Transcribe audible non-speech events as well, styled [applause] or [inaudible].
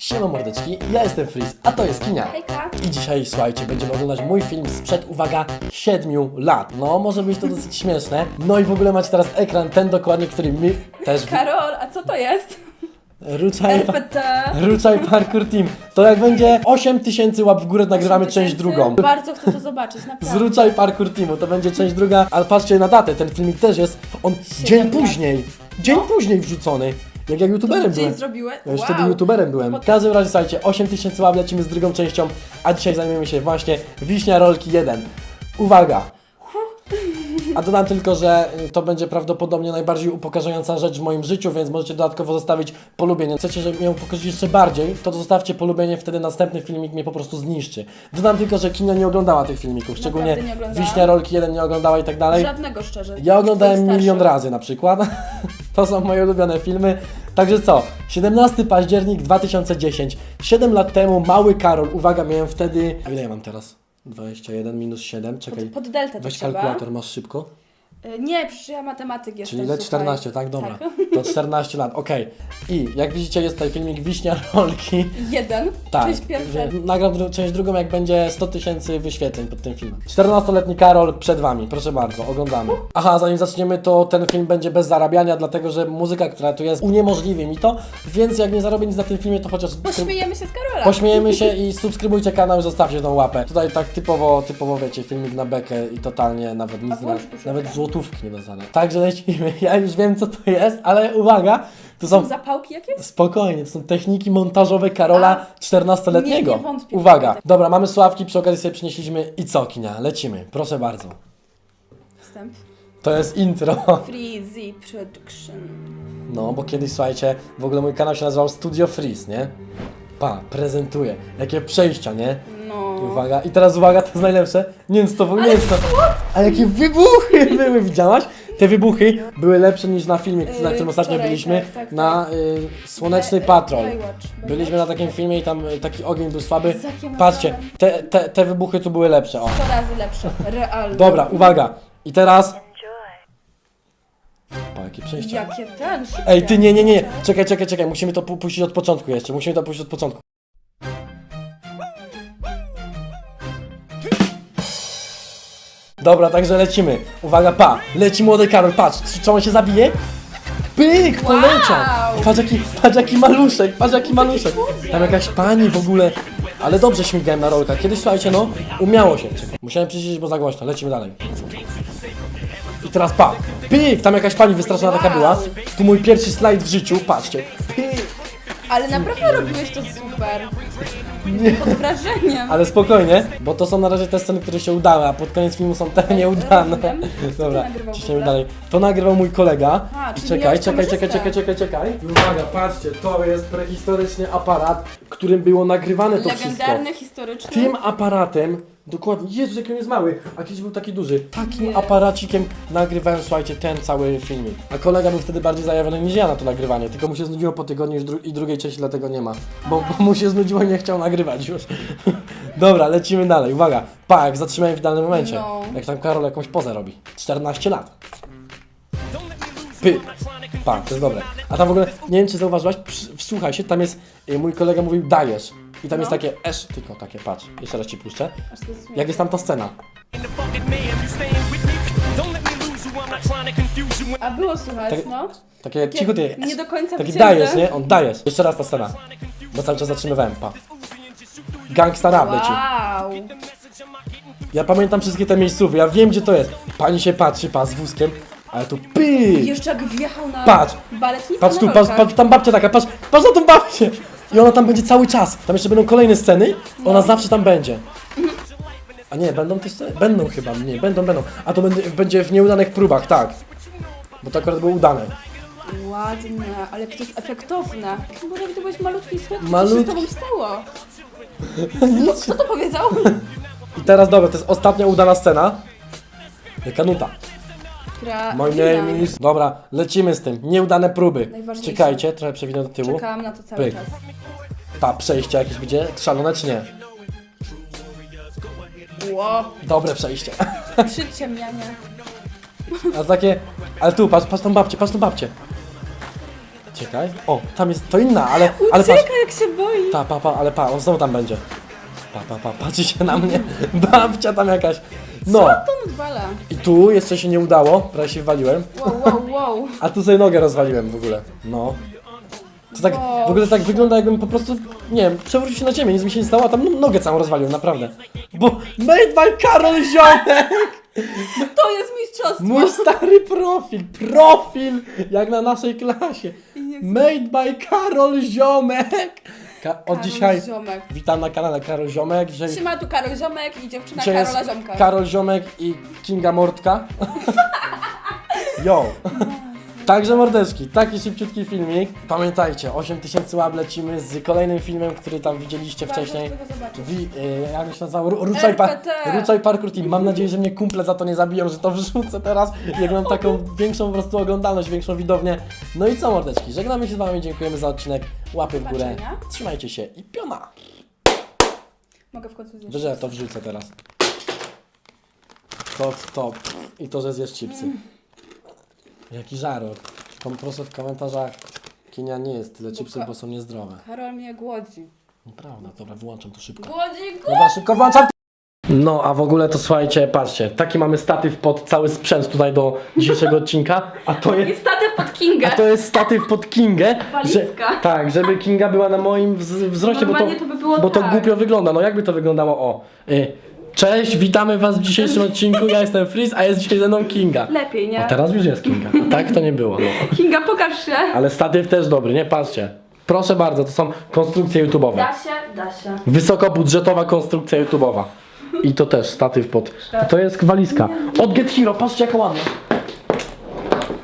Siema mordeczki, ja jestem Freeze, a to jest Kinia. Hejka. I dzisiaj, słuchajcie, będziemy oglądać mój film sprzed, uwaga, 7 lat. No, może być to dosyć śmieszne. No i w ogóle macie teraz ekran, ten dokładnie, który mi też... Karol, a co to jest? Ruczaj, RPT. Ruczaj Parkour Team. To jak będzie 8 tysięcy łap w górę, nagrywamy część 8000. drugą. Bardzo chcę to zobaczyć, Z naprawdę. Ruczaj Parkour Teamu, to będzie część druga, ale patrzcie na datę, ten filmik też jest, on dzień lat. później, dzień No. później wrzucony. Jak ja youtuberem byłem. zrobiły? Ja już wtedy youtuberem byłem. W każdym razie słuchajcie, 8000 łap lecimy z drugą częścią, a dzisiaj zajmiemy się właśnie Wiśnia Rolki 1. Uwaga! A dodam tylko, że y, to będzie prawdopodobnie najbardziej upokarzająca rzecz w moim życiu, więc możecie dodatkowo zostawić polubienie. Chcecie, żeby ją upokorzyć jeszcze bardziej, to zostawcie polubienie, wtedy następny filmik mnie po prostu zniszczy. Dodam tylko, że Kinia nie oglądała tych filmików, szczególnie nie oglądałam. Wiśnia Rolki 1 nie oglądała i tak dalej. Żadnego szczerze. Ja oglądałem Twoich milion starszych. razy na przykład. [laughs] To są moje ulubione filmy. Także co? 17 październik 2010. 7 lat temu mały Karol. Uwaga, miałem wtedy. A ile ja mam teraz? 21 minus 7. Czekaj. Pod, pod deltę to Weź trzeba. kalkulator, masz szybko. Y, Nie, przecież ja matematyk jestem, Czyli ile? słuchaj. 14, tak? Dobra. To 14 lat, okej. I jak widzicie jest tutaj filmik Wiśnia [laughs] Rolki. Jeden. Tak, Część pierwsza. że nagram dru- część drugą jak będzie 100 tysięcy wyświetleń pod tym filmem. 14-letni Karol przed Wami, proszę bardzo, oglądamy. Aha, zanim zaczniemy to ten film będzie bez zarabiania, dlatego że muzyka, która tu jest uniemożliwi mi to, więc jak nie zarobię nic na tym filmie, to chociaż... Pośmiejemy się z Karola. Pośmiejemy się i subskrybujcie kanał i zostawcie tą łapę. Tutaj tak typowo, typowo wiecie, filmik na bekę i totalnie nawet nic, A na, włącz nawet bekę. Złotówki nie dostanę. Także lecimy, [laughs] ja już wiem co to jest, ale uwaga, to są Są zapałki jakieś? Spokojnie, to są techniki montażowe Karola 14-letniego. Nie, nie wątpię. Uwaga, dobra, mamy sławki, przy okazji sobie przynieśliśmy i co, Kinia, lecimy, proszę bardzo. Wstęp. To jest intro. [laughs] Freezy Production. No, bo kiedyś, słuchajcie, w ogóle mój kanał się nazywał Studio Freeze, nie? Pa, prezentuję. Jakie przejścia, nie? No. Uwaga, i teraz uwaga, to jest najlepsze. Nie wiem, co to w ogóle jest to. A jakie wybuchy były, widziałaś? Te wybuchy były lepsze niż na filmie, na Yy, którym ostatnio wczoraj, byliśmy, tak, tak, na y, Słoneczny Patrol. Baywatch. Byliśmy na takim filmie i tam y, taki ogień był słaby. Z Patrzcie, te, te, te wybuchy tu były lepsze, o. 100 razy lepsze. Realne. Dobra, uwaga. I teraz... Pa, jakie przejście. Jakie ten szybkie. Ej, ty, nie, nie, nie. Czekaj, czekaj, czekaj. Musimy to pu- puścić od początku jeszcze. Musimy to puścić od początku. Dobra, także lecimy. Uwaga, pa. Leci młody Karol, patrz. Czy, czy on się zabije? Pyk, poleciał. Wow. Patrz jaki, patrz jaki maluszek, patrz jaki maluszek. Tam jakaś pani w ogóle. Ale dobrze śmigałem na rolkach. Kiedyś, słuchajcie, no, umiało się. Czekaj. Musiałem przyciszyć, bo za głośno. Lecimy dalej. I teraz pa. Pyk, tam jakaś pani wystraszona taka była. Tu mój pierwszy slajd w życiu, patrzcie. Pyk. Ale naprawdę robiłeś to super. Pod wrażeniem. Ale spokojnie, bo to są na razie te sceny, które się udały, a pod koniec filmu są te nieudane. Rozumiem. [laughs] Kto Dobra, nagrywał w ciśniemy ogóle? dalej. To nagrywał mój kolega. A, I czyli czekaj, miałeś czekaj, czekaj, kamerzystę. czekaj, czekaj, czekaj. I uwaga, patrzcie, to jest prehistoryczny aparat, którym było nagrywane to wszystko. Legendarny, historyczny. Tym aparatem, dokładnie, Jezus, jaki on jest mały, a kiedyś był taki duży. Takim aparacikiem nagrywałem, słuchajcie, ten cały filmik. A kolega był wtedy bardziej zajawiony niż ja na to nagrywanie, tylko mu się znudziło po tygodniu już dru- i drugiej części dlatego nie ma. Bo, bo mu się znudziło i nie chciał nagrywać już. [laughs] Dobra, lecimy dalej, uwaga. Pa, jak zatrzymałem w idealnym momencie. No. Jak tam Karol jakąś pozę robi. 14 lat. Pyk. Pa, to jest dobre. A tam w ogóle, nie wiem czy zauważyłaś, przy- wsłuchaj się, tam jest, y, mój kolega mówił dajesz. I tam jest No. takie esz, tylko takie, patrz, jeszcze raz ci puszczę. Jak jest tam ta scena? A było słuchać, Tak- no. Takie cicho ty, Nie do końca taki wycięte. dajesz, nie? On dajesz. Jeszcze raz ta scena. Bo cały czas zatrzymywałem, pa. Gangsta rap leci. Wow. Ja pamiętam wszystkie te miejscówy, ja wiem gdzie to jest. Pani się patrzy, pa, z wózkiem, ale tu pyk. Jeszcze jak wjechał na Patrz. baletnicę Patrz na tu, patrz, rolkach. patrz, tam babcia taka, patrz, patrz na tą babcię! I ona tam będzie cały czas. Tam jeszcze będą kolejne sceny, ona zawsze tam będzie. A nie, będą te sceny? Będą chyba, nie, będą, będą. A to będzie, będzie w nieudanych próbach, tak. Bo to akurat było udane. Ładne, ale to jest efektowne. Boże, jak ty byłeś malutki słodki, co Malutki. się z tobą stało? [laughs] No, kto to powiedział? I teraz dobra, to jest ostatnia udana scena. Jaka nuta. Która... My name is... Dobra, lecimy z tym. Nieudane próby. Najważniejsze. Czekajcie, trochę przewinę do tyłu. Czekałam na to cały Pyk. czas. Pa, przejście jakieś będzie szalone czy nie? Ło, Dobre przejście. [laughs] przyciemnianie. A takie... Ale tu, patrz, patrz tą babcię, patrz tą babcię. Czekaj. O, tam jest, to inna, ale, ale patrz. Ucieka jak się boi. Pa, pa, pa, ale pa, on znowu tam będzie. Pa, pa, pa, patrzy się na mnie. [laughs] Babcia tam jakaś. No. Co to odwala? I tu jeszcze się nie udało, prawie się waliłem. Wow, wow, wow. A tu sobie nogę rozwaliłem w ogóle. No. To tak, Wow. w ogóle tak wygląda jakbym po prostu, nie wiem, przewrócił się na ziemię, nic mi się nie stało, a tam no- nogę całą rozwaliłem, naprawdę. Bo made by Karol Ziomek! To jest mistrzostwo. Mój stary profil, profil! Jak na naszej klasie. Made by Karol Ziomek! Ka od Karol dzisiaj Ziomek. witam na kanale Karol Ziomek. Dzisiaj, Trzyma tu Karol Ziomek i dziewczyna jest Karola Ziomka. Karol Ziomek i Kinga Mortka. [laughs] Yo! Także mordeczki, taki szybciutki filmik. Pamiętajcie, 8000 łap lecimy z kolejnym filmem, który tam widzieliście wcześniej. Wi, y, jak się nazywał? Ru- Ruczaj, pa, RPT. Parkour Team. Mam nadzieję, że mnie kumple za to nie zabiją, że to wrzucę teraz, jak mam taką większą po prostu oglądalność, większą widownię. No i co mordeczki, żegnamy się z wami, dziękujemy za odcinek, łapy w górę, Zobaczenia. trzymajcie się i piona. Mogę w końcu zjeść. Wiesz, że ja to wrzucę teraz. To, to i to, że zjesz chipsy. Jaki żarok. Tylko proszę w komentarzach, Kinia nie jest tyle chipsów, bo są niezdrowe. Karol mnie głodzi. Nieprawda, dobra, wyłączam to szybko. Głodzi, głodzi. Dobra, szybko włączam. No, a w ogóle to słuchajcie, patrzcie, taki mamy statyw pod cały sprzęt tutaj do dzisiejszego odcinka, a to I jest, statyw pod Kingę. a to jest statyw pod Kingę, Walizka. tak, żeby Kinga była na moim wz- wzroście, bo to, Normalnie to by było bo to tak. głupio wygląda, no jakby to wyglądało, o, y, cześć, witamy was w dzisiejszym odcinku, ja jestem Freeze, a jest dzisiaj ze mną Kinga. Lepiej, nie? A teraz już jest Kinga, a tak to nie było, no. Kinga, pokaż się. Ale statyw też dobry, nie, patrzcie. Proszę bardzo, to są konstrukcje YouTube'owe. Da się, da się. Wysokobudżetowa konstrukcja YouTube'owa. I to też statyw pod. A to jest walizka. Od Get Hero, patrzcie jaka ładna.